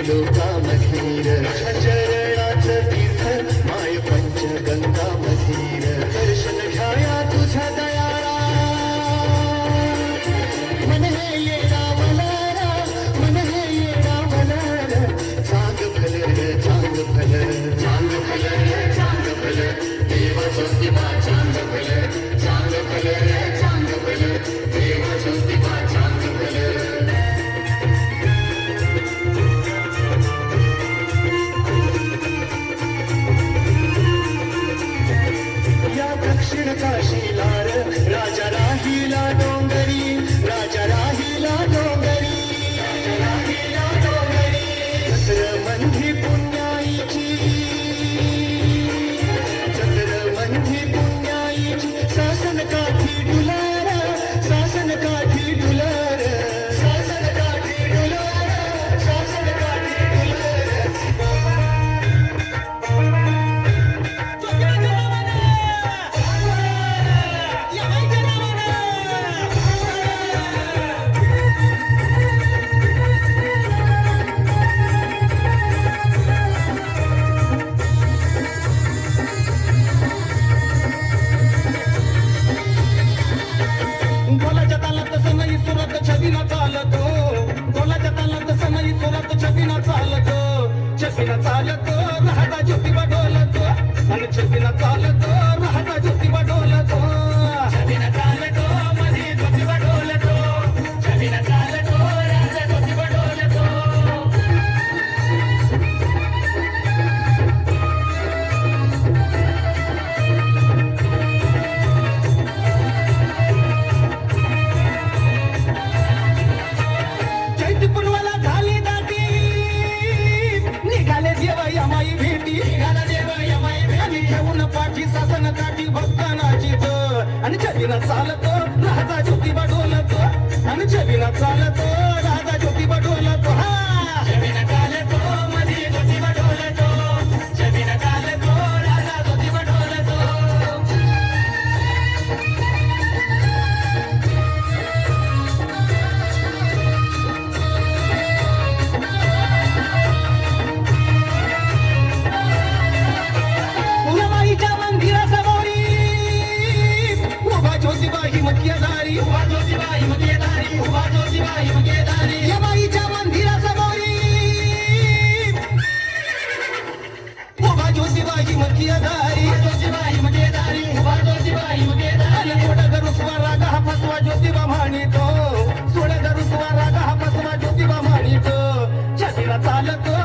ಬಿಡು ಕಾಮಧೀರ तालात सनई सुरत छबिना चालतो. डोलाच्या तालात सनई सुरत छबिना चालतो. छबिना चालतो राहता ज्योतिबा डोलतो आणि छबिना चालतो. चालतो. लाजा ज्योतिबा डोलतो. आणि जबीला चालतो. ज्योतिबा हिमकेदारी उभा ज्योतिबा हिमकेदारी उभा ज्योतिबा हिमकेदारी हा फसवा ज्योतिबा म्हणितो थोडा गरुसवा राग हा फसवा ज्योतिबा म्हणितो छतीला चालतो.